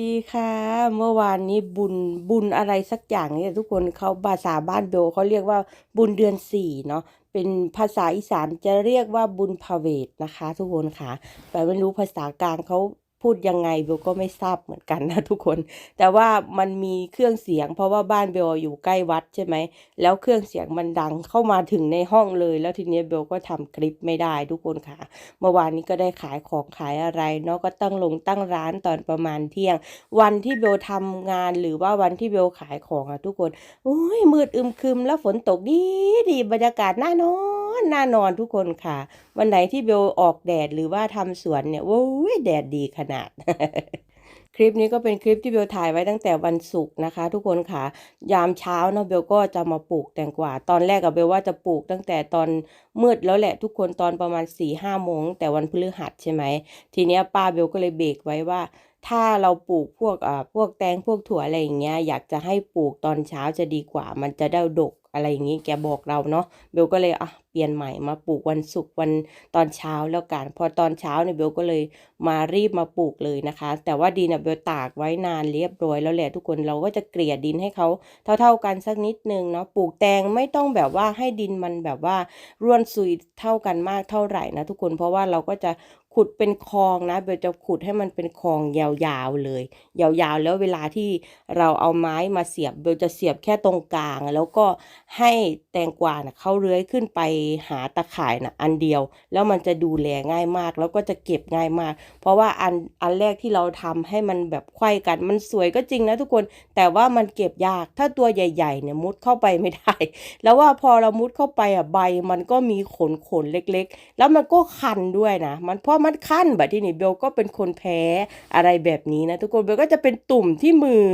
ดีค่ะ เมื่อวานนี้บุญบุญอะไรสักอย่างเนี่ยทุกคนเขาภาษาบ้านเบลเขาเรียกว่าบุญเดือนสี่เนาะเป็นภาษาอีสานจะเรียกว่าบุญพาเวทนะคะ ทุกคนค่ะ แต่ไม่รู้ภาษากลางเขา พูดยังไงเบลก็ไม่ทราบเหมือนกันนะทุกคน แต่ว่ามันมีเครื่องเสียง เพราะว่าบ้านเบลอยู่ใกล้วัดใช่ไหม แล้วเครื่องเสียงมันดังเข้ามาถึงในห้องเลย แล้วทีนี้เบลก็ทำคลิปไม่ได้ทุกคนค่ะ เมื่อวานนี้ก็ได้ขายของขายอะไรเนาะก็ตั้งลงตั้งร้านตอนประมาณเที่ยง วันที่เบลทำงานหรือว่าวันที่เบลขายของอะทุกคนโอ้ยมืดอึมครึมแล้วฝนตกดีดีบรรยากาศน่านอนน่านอนทุกคนค่ะ วันไหนที่เบลออกแดดหรือว่าทำสวนเนี่ยโอ้ยแดดดีขนาดคลิปนี้ก็เป็นคลิปที่เบลถ่ายไว้ตั้งแต่วันศุกร์นะคะ ทุกคนค่ะ ยามเช้าเนาะเบลก็จะมาปลูกแตงกวาตอนแรกกับเบลว่าจะปลูกตั้งแต่ตอนมืดแล้วแหละทุกคนตอนประมาณ4ี่ห้าโมงแต่วันพฤหัสใช่ไหมทีเนี้ยป้าเบลก็เลยเบรกไว้ว่าถ้าเราปลูกพวกอ่าพวกแตงพวกถั่วอะไรอย่างเงี้ยอยากจะให้ปลูกตอนเช้าจะดีกว่า มันจะได้ดก อะไรอย่างงี้แกบอกเราเนาะเบลก็เลยอะเปลี่ยนใหม่มาปลูกวันศุกร์วันตอนเช้าแล้วกัน พอตอนเช้าเนี่ยเบลก็เลยมารีบมาปลูกเลยนะคะ แต่ว่าดินอะเบลตากไว้นานเรียบร้อยแล้วแหละทุกคนเราก็จะเกลี่ยดินให้เขาเท่า ๆกันสักนิดนึงเนาะปลูกแตงไม่ต้องแบบว่าให้ดินมันแบบว่าร่วนซุยเท่ากันมากเท่าไหร่นะทุกคนเพราะว่าเราก็จะ ขุดเป็นคลองนะเบลจะขุดให้มันเป็นคลองยาวๆเลย ยาวๆ แล้วเวลาที่เราเอาไม้มาเสียบเบลจะเสียบแค่ตรงกลาง แล้วก็ให้แตงกวานะเขาเลื้อยขึ้นไปหาตะข่ายนะอันเดียว แล้วมันจะดูแลง่ายมาก แล้วก็จะเก็บง่ายมาก เพราะว่าอันอันแรกที่เราทำให้มันแบบไขว้กันมันสวยก็จริงนะทุกคนแต่ว่ามันเก็บยากถ้าตัวใหญ่ๆเนี่ยมุดเข้าไปไม่ได้ แล้วว่าพอเรามุดเข้าไปอะใบมันก็มีขนขนๆเล็ก ๆ แล้วมันก็คันด้วยนะมันเพราะมัดขั้นแบบที่นี่เบลก็เป็นคนแพ้อะไรแบบนี้นะทุกคนเบลก็จะเป็นตุ่มที่มือ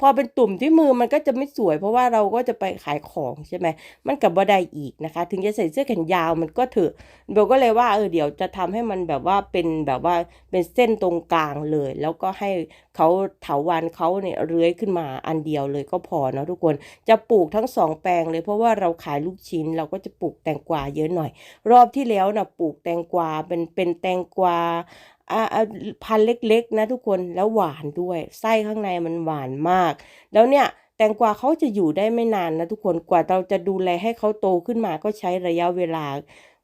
พอเป็นตุ่มที่มือมันก็จะไม่สวย เพราะว่าเราก็จะไปขายของใช่ไหมมันกับบ่ได้อีกนะคะ ถึงจะใส่เสื้อแขนยาวมันก็เถอะเบลก็เลยว่าเออเดี๋ยวจะทำให้มันแบบว่าเป็นแบบว่าเป็นเส้นตรงกลางเลย แล้วก็ให้ เขาเถาวันเขาเนี่ยเลื้อยขึ้นมาอันเดียวเลยก็พอเนาะทุกคนจะปลูกทั้งสองแปลงเลยเพราะว่าเราขายลูกชิ้นเราก็จะปลูกแตงกวาเยอะหน่อย รอบที่แล้วนะปลูกแตงกวาเป็นเป็นแตงกวาอ่าพันเล็กๆนะทุกคนแล้วหวานด้วยไส้ข้างในมันหวานมาก แล้วเนี่ยแตงกวาเขาจะอยู่ได้ไม่นานนะทุกคนกว่าเราจะดูแลให้เขาโตขึ้นมาก็ใช้ระยะเวลา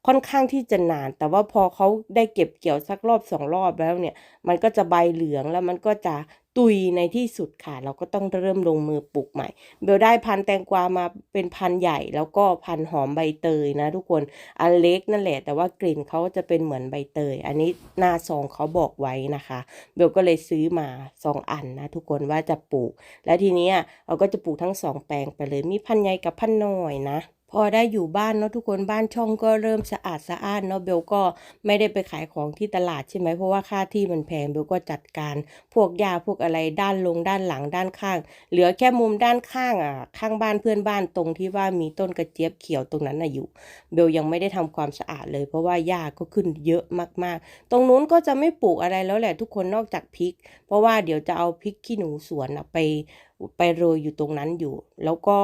ค่อนข้างที่จะนาน แต่ว่าพอเขาได้เก็บเกี่ยวสักรอบสองรอบแล้วเนี่ย มันก็จะใบเหลืองแล้วมันก็จะตุยในที่สุดค่ะ เราก็ต้องเริ่มลงมือปลูกใหม่ เบลได้พันแตงกวามาเป็นพันใหญ่ แล้วก็พันหอมใบเตยนะ ทุกคนอันเล็กนั่นแหละ แต่ว่ากลิ่นเขาจะเป็นเหมือนใบเตย อันนี้หน้าซองเขาบอกไว้นะคะ เบลก็เลยซื้อมาสองอันนะ ทุกคนว่าจะปลูก แล้วทีนี้เราก็จะปลูกทั้งสองแปลงไปเลยมีพันใหญ่กับพันน้อยนะ พอได้อยู่บ้านเนาะทุกคนบ้านช่องก็เริ่มสะอาดสะอ้านเนาะเบลก็ไม่ได้ไปขายของที่ตลาดใช่ไหมเพราะว่าค่าที่มันแพงเบลก็จัดการ พวกหญ้าพวกอะไรด้านลงด้านหลังด้านข้าง เหลือแค่มุมด้านข้างอะข้างบ้านเพื่อนบ้านตรงที่ว่ามีต้นกระเจี๊ยบเขียวตรงนั้นน่ะอยู่ เบลยังไม่ได้ทำความสะอาดเลย เพราะว่าหญ้าก็ขึ้นเยอะมากๆ ตรงนู้นก็จะไม่ปลูกอะไรแล้วแหละทุกคนนอกจากพริก เพราะว่าเดี๋ยวจะเอาพริกขี้หนูสวนอะไปไปโรยอยู่ตรงนั้นอยู่ แล้วก็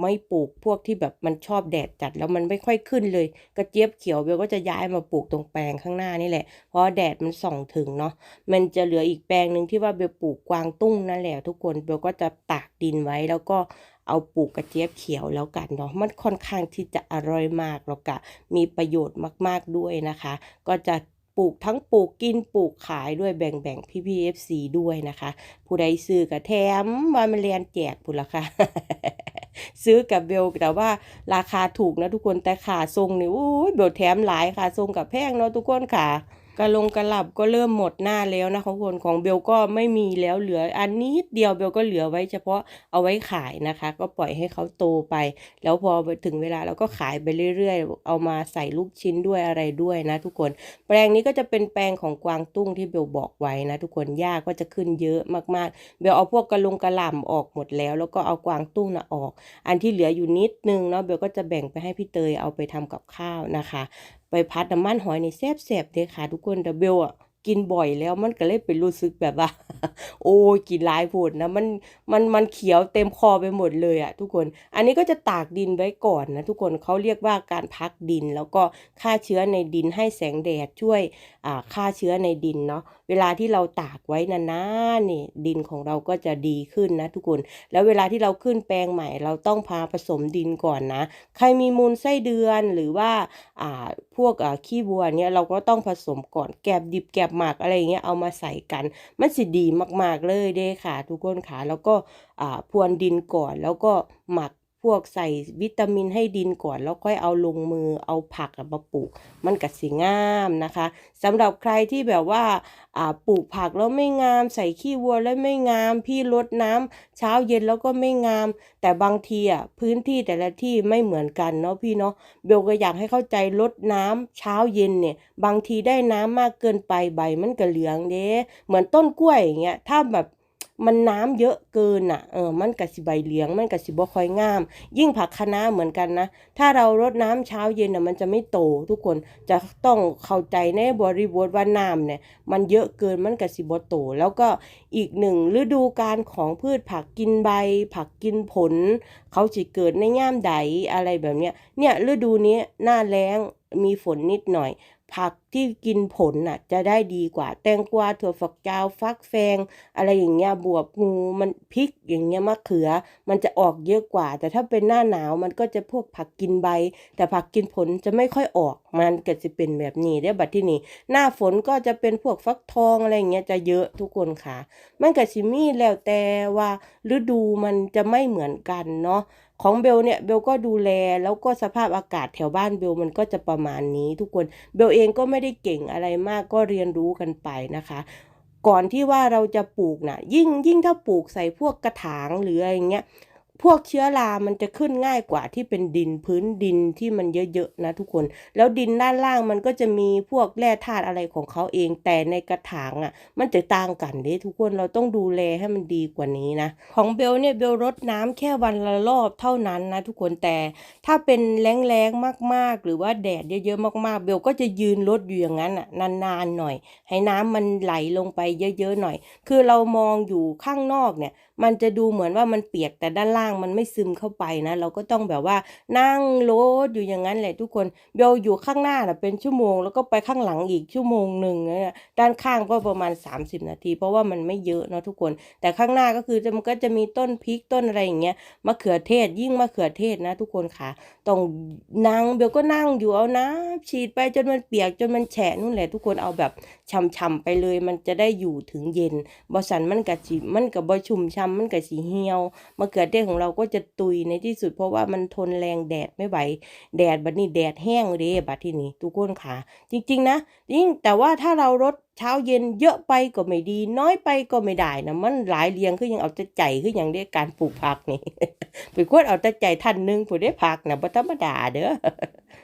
ไม่ปลูกพวกที่แบบมันชอบแดดจัดแล้วมันไม่ค่อยขึ้นเลย กระเจี๊ยบเขียวเบลก็จะย้ายมาปลูกตรงแปลงข้างหน้านี่แหละ เพราะแดดมันส่องถึงเนาะมันจะเหลืออีกแปลงหนึ่งที่ว่าเบลปลูกกวางตุ้งนั่นแหละทุกคนเบลก็จะตากดินไว้แล้วก็เอาปลูกกระเจี๊ยบเขียวแล้วกันเนาะมันค่อนข้างที่จะอร่อยมากแล้วก็มีประโยชน์มาก ๆด้วยนะคะ ก็จะ ปลูกทั้งปลูกกินปลูกขายด้วยแบ่งๆพี่พีเอฟซีด้วยนะคะ ผู้ใดซื้อกับแถมว่ามันเรียนแจกผู้ละค่ะซื้อกับเบลแต่ว่าราคาถูกนะทุกคนแต่ขาทรงนี่โอ้ยเบลแถมหลายค่ะทรงกับแพงเนาะทุกคนค่ะ กระลงกระหลับก็เริ่มหมดหน้าแล้วนะของคนของเบลก็ไม่มีแล้วเหลืออันนิดเดียวเบลก็เหลือไว้เฉพาะเอาไว้ขายนะคะ ก็ปล่อยให้เขาโตไป แล้วพอถึงเวลาเราก็ขายไปเรื่อยๆ เอามาใส่ลูกชิ้นด้วยอะไรด้วยนะทุกคน แปลงนี้ก็จะเป็นแปลงของกวางตุ้งที่เบลบอกไว้นะทุกคนหญ้าก็จะขึ้นเยอะมากๆ เบลเอาพวกกระลงกระหล่ำออกหมดแล้ว แล้วก็เอากวางตุ้งนะออก อันที่เหลืออยู่นิดนึงเนาะเบลก็จะแบ่งไปให้พี่เตยเอาไปทำกับข้าวนะคะ ไปพัดน้ำมันหอยในแซ่บๆเด้อค่ะทุกคนแต่เบลอะ กินบ่อยแล้วมันก็เลยเป็นรู้สึกแบบว่า โอ้กินหลายโพดนะมันมันมันเขียวเต็มคอไปหมดเลยอะทุกคน อันนี้ก็จะตากดินไว้ก่อนนะทุกคนเขาเรียกว่าการพักดินแล้วก็ฆ่าเชื้อในดินให้แสงแดดช่วยอ่าฆ่าเชื้อในดินเนาะเวลาที่เราตากไว้นานๆนี่ดินของเราก็จะดีขึ้นนะทุกคน แล้วเวลาที่เราขึ้นแปลงใหม่ เราต้องพาผสมดินก่อนนะ ใครมีมูลไส้เดือนหรือว่าอ่าพวกอ่าขี้วัวเนี่ยเราก็ต้องผสมก่อนแกบดิบแกบหมักอะไรเงี้ยเอามาใส่กัน มันสิดีมาก ๆเลยเด้ค่ะ ทุกคนค่ะแล้วก็อ่าพรวนดินก่อนแล้วก็หมัก วกใส่วิตามินให้ดินก่อนแล้วค่อยเอาลงมือเอาผักมาปลูก มันก็สิงามนะคะสำหรับใครที่แบบว่าปลูกผักแล้วไม่งาม ใส่ขี้วัวแล้วไม่งาม พี่รดน้ำเช้าเย็นแล้วก็ไม่งาม แต่บางทีอะพื้นที่แต่ละที่ไม่เหมือนกันเนาะพี่เนาะเบลก็อยากให้เข้าใจลดน้ำเช้าเย็นเนี่ย บางทีได้น้ำมากเกินไปใบมันก็เหลืองเด้เหมือนต้นกล้วยอย่างเงี้ยถ้าแบบ มันน้ำเยอะเกินอะเออมันก็สิใบเหลืองมันก็สิบค่อยงาม ยิ่งผักคะน้าเหมือนกันนะ ถ้าเรารดน้ำเช้าเย็นอะมันจะไม่โต ทุกคนจะต้องเข้าใจในบริบทว่าน้ำเนี่ย มันเยอะเกินมันก็สิบโต แล้วก็อีกหนึ่งฤดูกาลของพืชผักกินใบ ผักกินผล เขาสิเกิดในย่ามใดอะไรแบบเนี้ยเนี่ยฤดูนี้หน้าแล้งมีฝนนิดหน่อย ผักที่กินผลน่ะจะได้ดีกว่า แตงกวาถั่วฝักยาวฟักแฟง อะไรอย่างเงี้ยบวบงูมันพริกอย่างเงี้ยมะเขือ มันจะออกเยอะกว่า แต่ถ้าเป็นหน้าหนาวมันก็จะพวกผักกินใบ แต่ผักกินผลจะไม่ค่อยออกมันก็จะเป็นแบบนี้ได้บัดที่นี่หน้าฝนก็จะเป็นพวกฟักทองอะไรอย่างเงี้ยจะเยอะทุกคนค่ะ มันก็สิมีแล้วแต่ว่าฤดูมันจะไม่เหมือนกันเนาะ ของเบลเนี่ยเบลก็ดูแลแล้วก็สภาพอากาศแถวบ้านเบลมันก็จะประมาณนี้ทุกคนเบลเองก็ไม่ได้เก่งอะไรมากก็เรียนรู้กันไปนะคะก่อนที่ว่าเราจะปลูกนะยิ่งยิ่งถ้าปลูกใส่พวกกระถางหรืออะไรเงี้ย พวกเชื้อรามันจะขึ้นง่ายกว่าที่เป็นดินพื้นดินที่มันเยอะๆนะทุกคน แล้วดินด้านล่างมันก็จะมีพวกแร่ธาตุอะไรของเขาเอง แต่ในกระถางอะ มันจะต่างกันเด้ทุกคนเราต้องดูแลให้มันดีกว่านี้นะ ของเบลเนี่ยเบลรดน้ำแค่วันละรอบเท่านั้นนะทุกคนแต่ถ้าเป็นแรงๆมากๆ หรือว่าแดดเยอะๆมากๆ เบลก็จะยืนรดอยู่อย่างนั้นอะนานๆหน่อย ให้น้ำมันไหลลงไปเยอะๆหน่อย คือเรามองอยู่ข้างนอกเนี่ย มันจะดูเหมือนว่ามันเปียกแต่ด้านล่างมันไม่ซึมเข้าไปนะ เราก็ต้องแบบว่านั่งโลดอยู่อย่างนั้นแหละทุกคนเบลอยู่ข้างหน้านะเป็นชั่วโมง แล้วก็ไปข้างหลังอีกชั่วโมงหนึ่งนะด้านข้างก็ประมาณ 30 นาที เพราะว่ามันไม่เยอะเนาะทุกคน แต่ข้างหน้าก็คือมันก็จะมีต้นพริกต้นอะไรอย่างเงี้ยมะเขือเทศยิ่งมะเขือเทศนะ ทุกคนค่ะต้องนั่งเบลก็นั่งอยู่เอานะฉีดไปจนมันเปียกจนมันแฉะนู่นแหละทุกคนเอาแบบช่ำๆไปเลยมันจะได้อยู่ถึงเย็นบอสันมันกับสีมันกับบอชุ่มช่ำมันกับสีเหี่ยวมะเขือเทศของเราก็จะตุยในที่สุด เพราะว่ามันทนแรงแดดไม่ไหว แดดบัดนี้แดดแห้งเลยบัดที่นี้ทุกคนค่ะ จริง ๆ นะยิ่งแต่ว่าถ้าเราลด เช้าเย็นเยอะไปก็ไม่ดี น้อยไปก็ไม่ได้นะมันหลายเรียงคือยังเอาแต่ใจคือยังได้การปลูกผักนี่ไปควรเอาแต่ใจท่านหนึงผู้ได้ผักนะบ่ธรรมดาเด้อ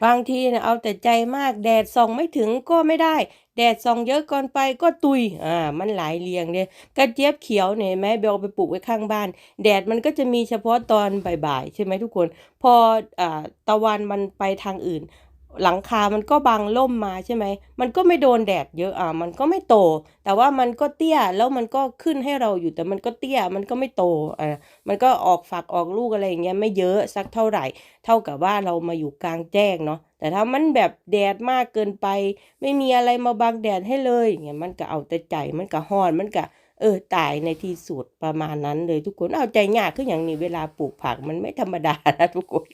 บางทีนะเอาแต่ใจมากแดดส่องไม่ถึงก็ไม่ได้ แดดส่องเยอะเกินไปก็ตุยอ่ามันหลายเรียงเลยกระเจี๊ยบเขียวเนี่ยเห็นไหมเบลเอาไปปลูกไว้ข้างบ้าน แดดมันก็จะมีเฉพาะตอนบ่ายๆใช่ไหมทุกคน พออ่าตะวันมันไปทางอื่น หลังคามันก็บังล่มมาใช่ไหม มันก็ไม่โดนแดดเยอะอะ มันก็ไม่โต แต่ว่ามันก็เตี้ย แล้วมันก็ขึ้นให้เราอยู่ แต่มันก็เตี้ย มันก็ไม่โต อ่า มันก็ออกฝักออกลูกอะไรอย่างเงี้ยไม่เยอะสักเท่าไหร่ เท่ากับว่าเรามาอยู่กลางแจ้งเนาะ แต่ถ้ามันแบบแดดมากเกินไป ไม่มีอะไรมาบังแดดให้เลยอย่างเงี้ย มันก็เอาแต่ใจ มันก็ฮ้อน มันก็ เออตายในที่สุดประมาณนั้นเลยทุกคนเอาใจยากคืออย่างนี้เวลาปลูกผักมันไม่ธรรมดานะทุกคน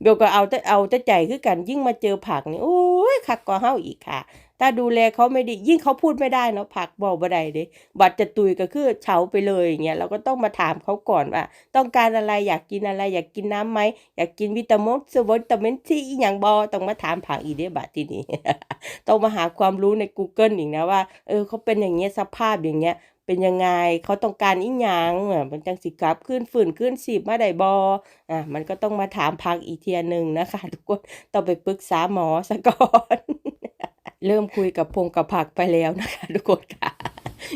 เบลก็เอาแต่เอาแต่ใจคือกันยิ่งมาเจอผักนี่โอ้ยคักก็เฮาอีกค่ะถ้าดูแลเขาไม่ดียิ่งเขาพูดไม่ได้เนาะผักบอกบ่ได้เด้บัดจะตุยก็คือเฉาไปเลยอย่างเงี้ยเราก็ต้องมาถามเขาก่อนว่า ต้องการอะไรอยากกินอะไร อยากกินน้ำไหมอยากกินวิตามินซีวิตามินซีอย่างบอต้องมาถามผักอีเด้บัดที่นี้ต้องมาหาความรู้ใน Google อีกนะว่าเออเขาเป็นอย่างเงี้ยสภาพอย่างเงี้ย เป็นยังไง เขาต้องการอีหยังอะมันจังสิกลับขึ้นฝืนขึ้นสีบมาได้บออะมันก็ต้องมาถามพักอีเทียหนึ่งนะคะ ทุกคนต้องไปปรึกษาหมอซะก่อน เริ่มคุยกับพงกับผักไปแล้วนะคะ ทุกคนค่ะ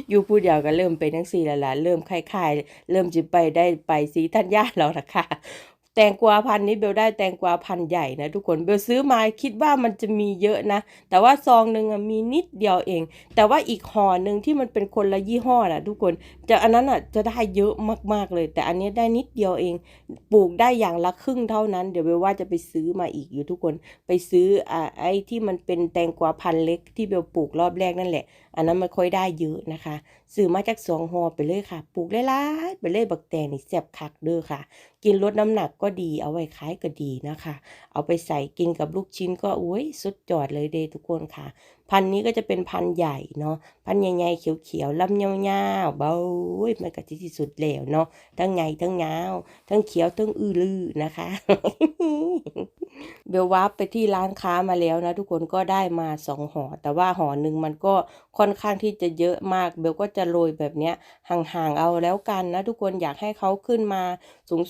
อยู่ผู้เดียวก็เริ่มเป็นทั้งสี่แล้วล่ะเริ่มคลายๆ เริ่มจิไปได้ไปสีทัญญาแล้วล่ะคะ แตงกวาพันนี้เบลได้แตงกวาพันใหญ่นะทุกคนเบลซื้อมาคิดว่ามันจะมีเยอะนะ แต่ว่าซองหนึ่งมีนิดเดียวเอง แต่ว่าอีกห่อหนึ่งที่มันเป็นคนละยี่ห้อนะทุกคนจะอันนั้นอะจะได้เยอะมากๆเลย แต่อันนี้ได้นิดเดียวเอง ปลูกได้อย่างละครึ่งเท่านั้น เดี๋ยวเบลว่าจะไปซื้อมาอีกอยู่ทุกคน ไปซื้ออ่าไอ้ที่มันเป็นแตงกวาพันเล็กที่เบลปลูกรอบแรกนั่นแหละอันนั้นไม่ค่อยได้เยอะนะคะซื้อมาจากสองหอไปเลยค่ะ ปลูกหลายๆไปเลยบักแตงนี่แซ่บคักเด้อค่ะ กินลดน้ำหนักก็ดีเอาไว้ขายก็ดีนะคะ เอาไปใส่กินกับลูกชิ้นก็อุ้ยสุดยอดเลยเดทุกคนค่ะ พันนี้ก็จะเป็นพันใหญ่เนาะพันใหญ่ๆเขียวๆลำยาวๆเบาโอ้ยมันก็ที่สุดแล้วเนาะทั้งใหญ่ทั้งยาวทั้งเขียวทั้งอือลือนะคะเบลวับไปที่ร้านค้ามาแล้วนะ ทุกคนก็ได้มาสองห่อแต่ว่าห่อหนึ่งมันก็ค่อนข้างที่จะเยอะมากเบลก็จะโรยแบบเนี้ยห่างๆเอาแล้วกันนะ ทุกคนอยากให้เขาขึ้นมา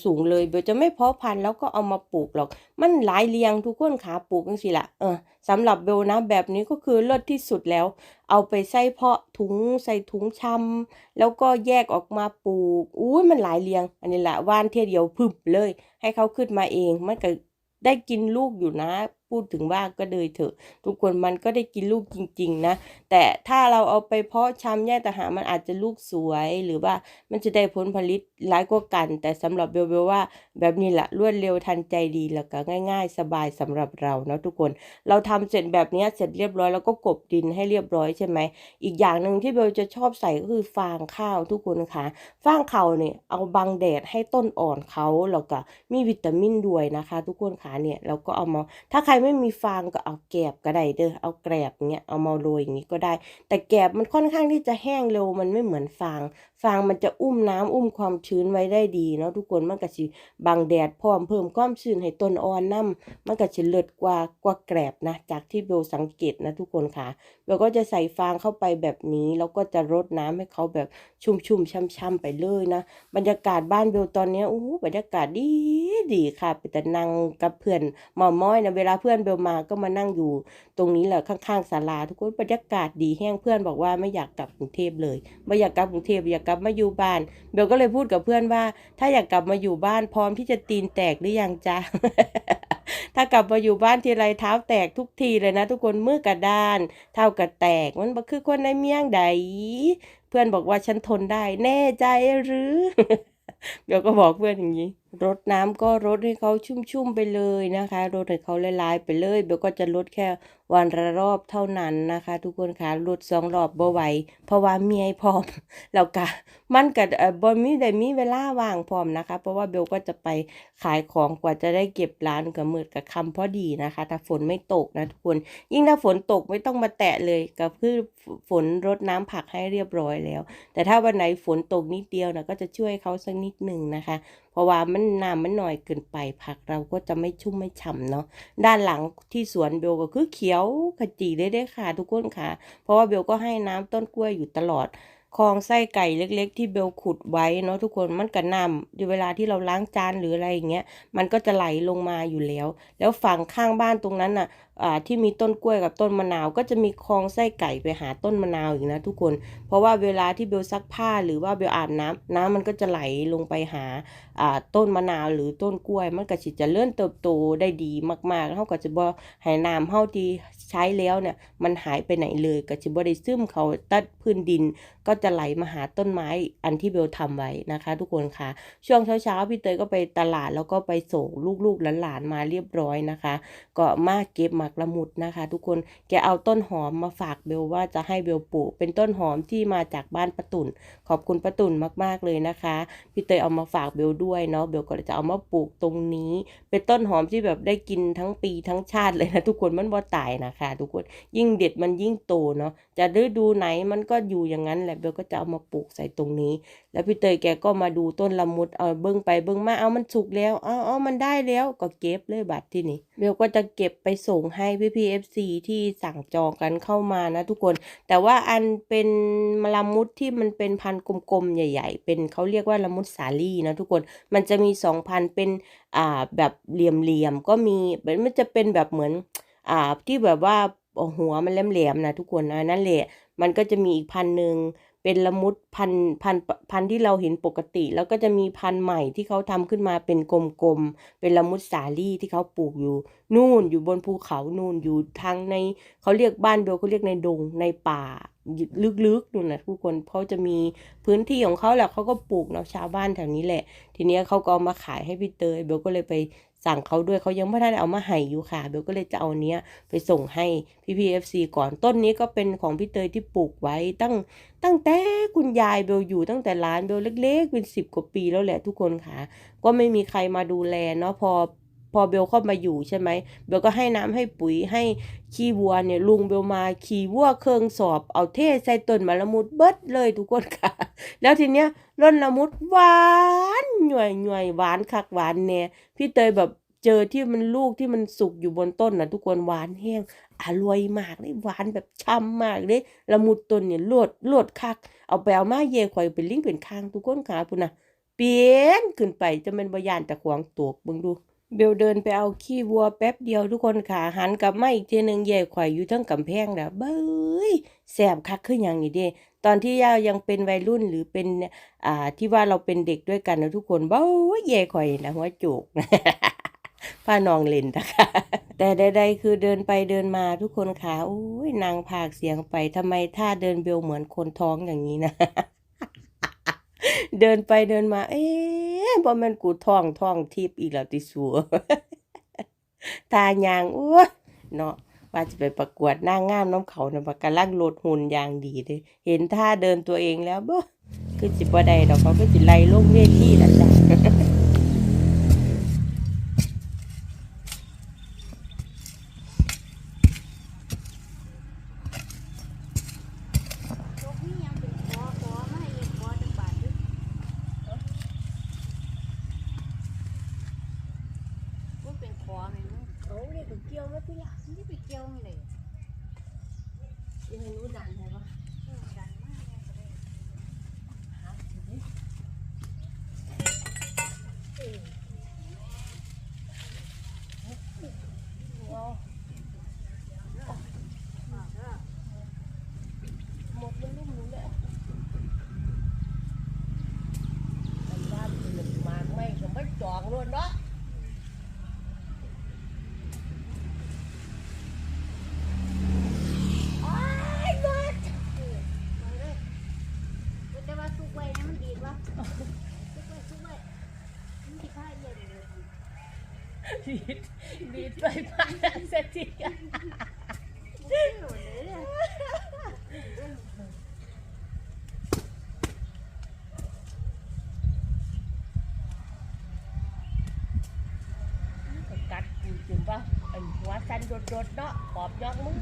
สูงๆเลยเบลจะไม่เพาะพันธุ์แล้วก็เอามาปลูกหรอก มันหลายเรียงทุกคนขาปลูกจังสิละเออสำหรับเบลนะแบบนี้ก็คือเลิศที่สุดแล้ว เอาไปใส่เพาะถุงใส่ถุงชำแล้วก็แยกออกมาปลูกอุ้ยมันหลายเรียง อันนี้แหละว่านเทียเดียวพึบเลย ให้เขาขึ้นมาเองมันก็ได้กินลูกอยู่นะ พูดถึงว่าก็เลยเถอะ ทุกคนมันก็ได้กินลูกจริง ๆ นะ แต่ถ้าเราเอาไปเพาะชำแยกต่างหากมันอาจจะลูกสวยหรือว่ามันจะได้ผลผลิตหลายกว่ากัน แต่สำหรับเบลเบลว่า แบบนี้แหละรวดเร็วทันใจดีแล้วก็ง่าย ๆ สบายสำหรับเราเนาะทุกคน เราทำเสร็จแบบนี้เสร็จเรียบร้อยแล้วก็กบดินให้เรียบร้อยใช่ไหมอีกอย่างหนึ่งที่เบลจะชอบใส่ก็คือฟางข้าวทุกคนคะฟางข้าวเนี่ยเอาบังแดดให้ต้นอ่อนเขาแล้วก็มีวิตามินด้วยนะคะ ทุกคนคะเนี่ยเราก็เอามาถ้าใครไม่มีฟางก็เอาแกบก็ได้เด้อเอาแกลบเงี้ยเอามาโรยอย่างนี้ก็ได้ แต่แกบมันค่อนข้างที่จะแห้งเร็วมันไม่เหมือนฟาง ฟางมันจะอุ้มน้ำอุ้มความชื้นไว้ได้ดีเนาะทุกคนมันก็สิบังแดดพร้อมเพิ่มความชื้นให้ต้นอ่อนน้ำมันก็สิเลิศกว่ากว่าแกลบนะ จากที่เบลสังเกตนะทุกคนค่ะเบลก็จะใส่ฟางเข้าไปแบบนี้แล้วก็จะรดน้ำให้เขาแบบชุ่มๆช่ำๆไปเลยนะ บรรยากาศบ้านเบลตอนนี้โอ้บรรยากาศดีดีค่ะไปแต่นั่งกับเพื่อนเมาม้อยนะเวลาเพื่อนเบลมาก็มานั่งอยู่ ตรงนี้แหละข้างๆศาลาทุกคนบรรยากาศดีแห้งเพื่อนบอกว่าไม่อยากกลับกรุงเทพเลยไม่อยากกลับกรุงเทพอยากกลับมาอยู่บ้านเบลก็เลยพูดกับเพื่อนว่า ถ้าอยากกลับมาอยู่บ้านพร้อมที่จะตีนแตกหรือยังจ้าถ้ากลับมาอยู่บ้านทีไรเท้าแตกทุกทีเลยนะ ทุกคนมือกระด้าน เท้ากระแตกมันคือคนในเมียงใดเพื่อนบอกว่าฉันทนได้ แน่ใจหรือเบลก็บอกเพื่อนอย่างนี้รดน้ำก็รดให้เขาชุ่มๆไปเลยนะคะรดให้เขาละลายไปเลยเบลก็จะลดแค่วันละรอบเท่านั้นนะคะ ทุกคนคะลดสองรอบบ่ไหวเพราะว่าเมียพร้อมแล้วก็มันก็เอ่อบ่มีได้มีเวลาว่างพร้อมนะคะ เพราะว่าเบลก็จะไปขายของกว่าจะได้เก็บร้านกับมืดกับคำพอดีนะคะ ถ้าฝนไม่ตกนะทุกคน ยิ่งถ้าฝนตกไม่ต้องมาแตะเลยก็คือฝนรดน้ำผักให้เรียบร้อยแล้ว แต่ถ้าวันไหนฝนตกนิดเดียวนะก็จะช่วยเขาสักนิดหนึ่งนะคะ ราะว่ามันน้ำมันหน่อยเกินไปผักเราก็จะไม่ชุ่มไม่ฉ่ำเนาะด้านหลังที่สวนเบลก็คือเขียวขจีได้ได้ค่ะทุกคนค่ะ เพราะว่าเบลก็ให้น้ำต้นกล้วยอยู่ตลอด คลองไส้ไก่เล็ก ๆ ที่เบลขุดไว้เนาะทุกคนมันก็น้ำเวลาที่เราล้างจานหรืออะไรอย่างเงี้ยมันก็จะไหลลงมาอยู่แล้ว แล้วฝั่งข้างบ้านตรงนั้นน่ะอ่าที่มีต้นกล้วยกับต้นมะนาว ก็จะมีคลองไส้ไก่ไปหาต้นมะนาวอีกนะทุกคน เพราะว่าเวลาที่เบลซักผ้าหรือว่าเบลอาบน้ำน้ำมันก็จะไหลลงไปหาอ่าต้นมะนาวหรือต้นกล้วย มันก็สิจะเลื่อนเติบโตได้ดีมากๆเฮาก็จะบ่ให้น้ำเฮาที่ใช้แล้วเนี่ยมันหายไปไหนเลยก็จะบ่ได้ซึมเขาตัดพื้นดินก็จะไหลมาหาต้นไม้อันที่เบลทำไว้นะคะ ทุกคนค่ะ ช่วงเช้าๆพี่เตยก็ไปตลาดแล้วก็ไปส่งลูกๆหลานๆมาเรียบร้อยนะคะ ก็มาเก็บหมากละมุดนะคะ ทุกคนแกเอาต้นหอมมาฝากเบลว่าจะให้เบลปลูกเป็นต้นหอมที่มาจากบ้านปะตุนขอบคุณปะตุนมากๆเลยนะคะพี่เตยเอามาฝากเบลด้วยเนาะเบลก็จะเอามาปลูกตรงนี้ เป็นต้นหอมที่แบบได้กินทั้งปีทั้งชาติเลยนะทุกคนมันบ่ตายนะคะ ทุกคนยิ่งเด็ดมันยิ่งโตเนาะจะฤดูไหนมันก็อยู่อย่างนั้นแหละเบลก็จะเอามาปลูกใส่ตรงนี้ แล้วพี่เตยแกก็มาดูต้นละมุดเอาเบิ้งไปเบิ้งมาเอามันสุกแล้วเอาเอามันได้แล้วก็เก็บเลยบัดที่นี่เบลก็จะเก็บไปส่งให้พี่พีเอฟซีที่สั่งจองกันเข้ามานะทุกคน แต่ว่าอันเป็นละมุดที่มันเป็นพันกลมๆใหญ่ ๆ เป็นเขาเรียกว่าละมุดสาลี่นะทุกคนมันจะมีสองพันเป็นอ่าแบบเหลี่ยมๆก็มีมันจะเป็นแบบเหมือนอ่าที่แบบว่าหัวมันแหลมๆนะทุกคนนะนั่นแหละ มันก็จะมีอีกพันหนึ่ง เป็นละมุดพันพันพันที่เราเห็นปกติ แล้วก็จะมีพันธุ์ใหม่ที่เขาทำขึ้นมาเป็นกลมๆเป็นละมุดสาลี่ที่เขาปลูกอยู่ นู่นอยู่บนภูเขานู่นอยู่ทางในเขาเรียกบ้านเบลเขาเรียกในดงในป่าลึกๆนู่นนะทุกคนเขาจะมีพื้นที่ของเขาแหละเขาก็ปลูกเนาะชาวบ้านแถวนี้แหละ ทีนี้เขาก็เอามาขายให้พี่เตยเบลก็เลยไป สั่งเขาด้วยเขายังไม่ได้เอามาให้อยู่ค่ะเบลก็เลยจะเอาเนี้ยไปส่งให้พี่พีเอฟซีก่อนต้นนี้ก็เป็นของพี่เตยที่ปลูกไว้ตั้งตั้งแต่คุณยายเบลอยู่ตั้งแต่ร้านเบลเล็ก ๆ เป็นสิบกว่าปีแล้วแหละทุกคนค่ะ ก็ไม่มีใครมาดูแลเนาะพอ พอเบลเข้ามาอยู่ใช่ไหมเบลก็ให้น้ำให้ปุ๋ยให้ขี้วัวเนี่ยลุงเบลมาขี่วัวเครื่องสอบเอาเทศใส่ต้นมะละมุดเบิดเลยทุกคนค่ะ แล้วทีเนี้ยร่นละมุดหวานหน่วยหน่วยหวานคักหวานแน่พี่เตยแบบเจอที่มันลูกที่มันสุกอยู่บนต้นนะทุกคนหวานแห้งอร่อยมากเลยหวานแบบช่ำมากเลยละมุดต้นเนี่ยโลดโลดคัก เอาไปเอามาเย่ข่อยเป็นลิงเป็นคางทุกคนค่ะพุ่นนะเปลี่ยนขึ้นไปจะเป็นบยานแต่ขวางตัวเบิ่งดู เบลเดินไปเอาขี้วัวแป๊บเดียวทุกคนค่ะหันกลับมาอีกทีหนึ่งเย่ข่อยอยู่ทั้งกำแพงแล้วเบ้ยแสบคักขึ้นอย่างนี้เด้ตอนที่ย่ายังเป็นวัยรุ่นหรือเป็นอ่าที่ว่าเราเป็นเด็กด้วยกันนะทุกคนเบ้ยเย่ข่อยนะหัวโจกป้านองเล่นนะคะแต่ใดๆคือเดินไปเดินมาทุกคนค่ะโอ้ยนางพากเสียงไปทำไมท่าเดินเบลเหมือนคนท้องอย่างนี้นะ เดินไปเดินมา เอ๊ะบ่แม่นกูท่องท่องทิพย์อีกแล้วติสัวตายางโอ้ยเนาะว่าจะไปประกวดนางงามน้ำเขานะบักำลังลดหุ่นอย่างดีเลยเห็นท่าเดินตัวเองแล้วบ่คือจิบ่ได้ดอกเขาก็จิไล่ลงเวทีแล้วจ้ะ ยกนี่ยังเป็นคอคอมาให้เย็นคอจังบาทดึกว่าเป็นคอไหมมึง โอ้ยเกี่ยวไม่พี่ละ นี่ไปเกี่ยวไม่เลย ยังรู้ดันใช่ปะ เออดันมากเนี่ยก็ได้ มาเด้อ หมดมันลุ่มรู้แล้วมันว่าเกิดมาไม่ก็ไม่ จองเลยเนาะอ้ายเบิดเออมาเลยแต่ว่าสุกไว้เนี่ยมันดีกว่าสุกไว้สุกไว้าเย็นเลยบีดบีดไปผ่านเสร็จที บ่เกี่ยวเลยเนี่ย กัดกูจนว่าไอ้หัวสันโดดเนาะขอบยอดมึง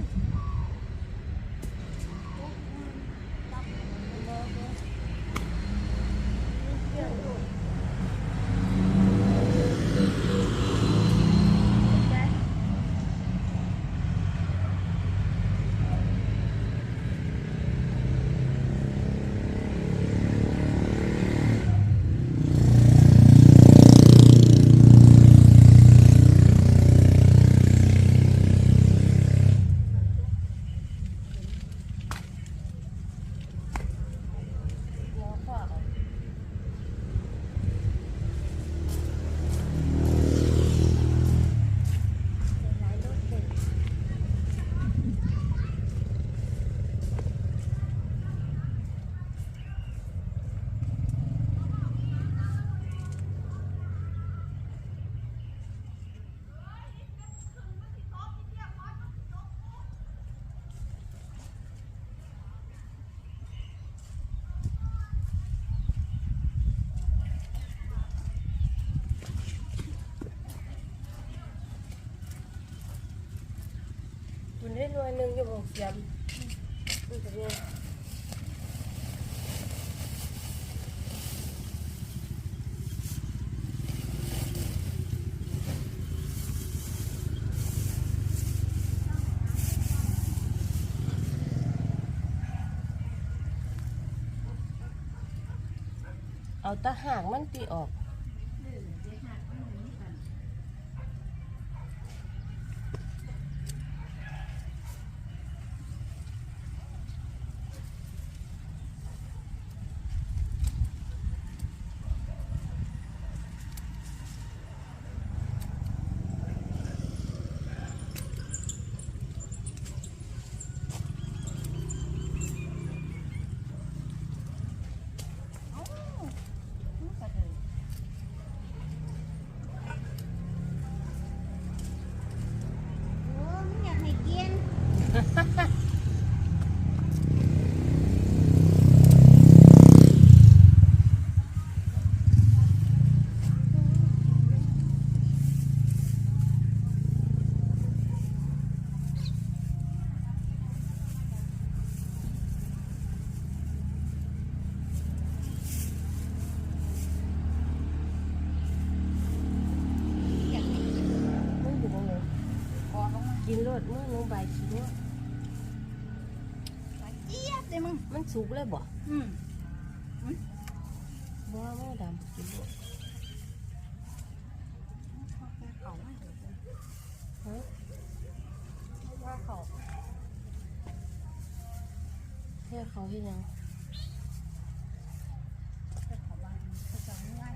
คุณได้หน่วยหนึ่งอยู่บอกเสียมนี่ก็เนี่ยเอาตะหางมันตีออกนรสมื้อน้องใบกินรส เจี๊ยบเลยมึง มัน สุกเลยบ่อืมบ่แม่ดำกินรสเขาไม่ฮะว่าเขาแค่เขาที่ยัง จะเขาบ้านเขาจะง่าย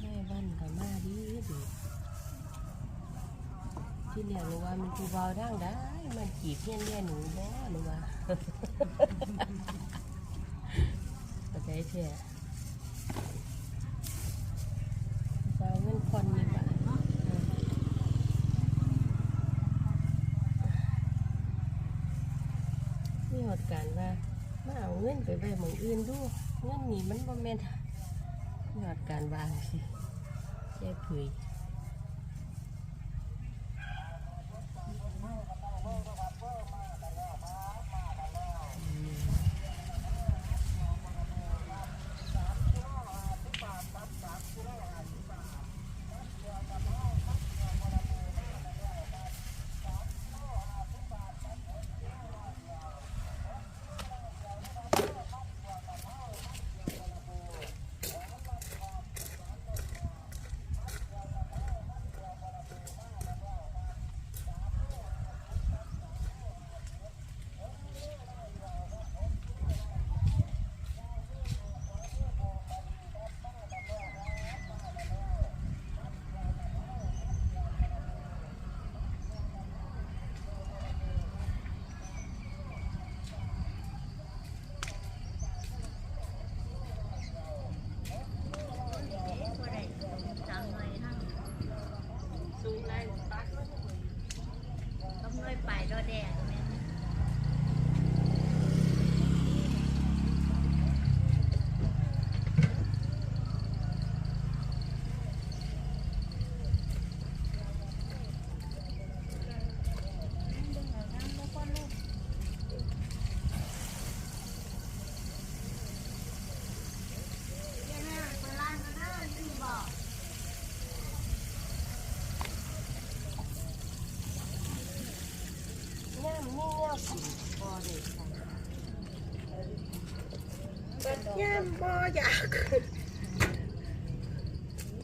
แม่บ้านกับมาดีดีที่เรียก หนูว่ามันผู้เบาดังได้ มันจีบเพี้ยนเรียนหนูบ่หนูว่าเข้าใจเถอะเบาเงินคนนี่บ่มีหดการว่ามาเอาเงินไปไว้หมองอื่นดูเงินนี่มันบ่แม่นมีหดการวางสิแย่ผุย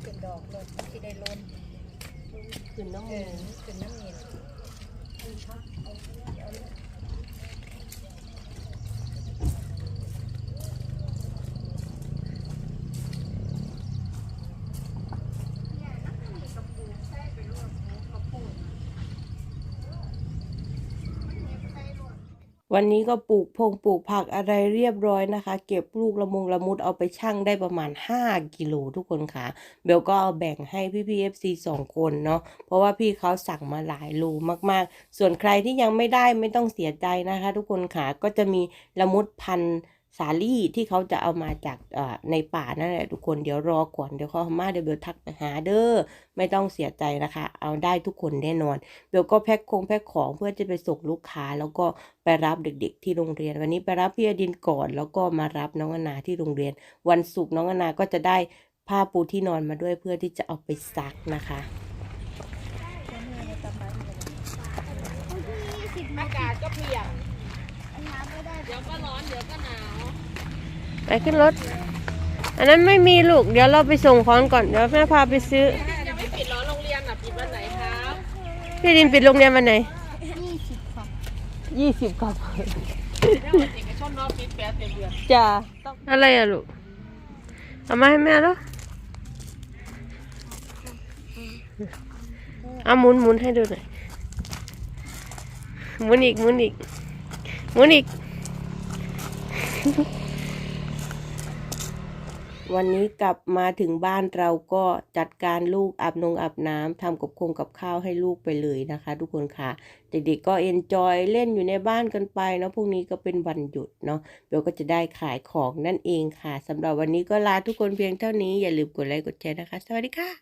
เป็นดอกเลยที่ได้ล้นขึ้นน้องเอมื อ อ เป็นน้ำเงิน วันนี้ก็ปลูกพงปลูกผักอะไรเรียบร้อยนะคะ เก็บลูกละมุงละมุดเอาไปชั่งได้ประมาณ 5 กิโลทุกคนค่ะ เบลก็เอาแบ่งให้พี่พีเอฟซีสองคนเนาะเพราะว่าพี่เขาสั่งมาหลายโลมากๆ ส่วนใครที่ยังไม่ได้ไม่ต้องเสียใจนะคะ ทุกคนค่ะก็จะมีละมุดพันธุ์ สาลี่ที่เขาจะเอามาจากเอ่อในป่านั่นแหละทุกคนเดี๋ยวรอก่อนเดี๋ยวเขามาเดี๋ยวเบลทักไปหาเด้อไม่ต้องเสียใจนะคะ เอาได้ทุกคนแน่นอนเบลก็แพ็คคงแพ็คของเพื่อจะไปส่งลูกค้า แล้วก็ไปรับเด็กๆ ที่โรงเรียน วันนี้ไปรับพี่อดินก่อน แล้วก็มารับน้องอนาที่โรงเรียน วันศุกร์น้องอนาก็จะได้ผ้าปูที่นอนมาด้วยเพื่อที่จะเอาไปซักนะคะอากาศก็เปลี่ยนน้ำไม่ได้เดี๋ยวก็ร้อนเดี๋ยวก็หนาว ไปขึ้นรถ อันนั้นไม่มีลูก เดี๋ยวเราไปส่งของก่อน เดี๋ยวแม่พาไปซื้อ ยังไม่ปิดเหรอโรงเรียนอะปิดวันไหนครับพี่ดินปิดโรงเรียนวันไหนยี่สิบค่ะยี่สิบกับแล้ววันเอกชนรอบปิดแปดเต็มเดือนจ้าอะไรอะลูก เอามาให้แม่แล้วเอาหมุนหมุนให้ดูหน่อย หมุนอีกหมุนอีกหมุนอีก วันนี้กลับมาถึงบ้านเราก็จัดการลูกอาบนงอาบน้ำทำกับคงกับข้าวให้ลูกไปเลยนะคะ ทุกคนค่ะ เด็กๆก็เอนจอยเล่นอยู่ในบ้านกันไปเนาะพรุ่งนี้ก็เป็นวันหยุดเนาะเบลก็จะได้ขายของนั่นเองค่ะสำหรับวันนี้ก็ลาทุกคนเพียงเท่านี้อย่าลืมกดไลค์กดแชร์นะคะ สวัสดีค่ะ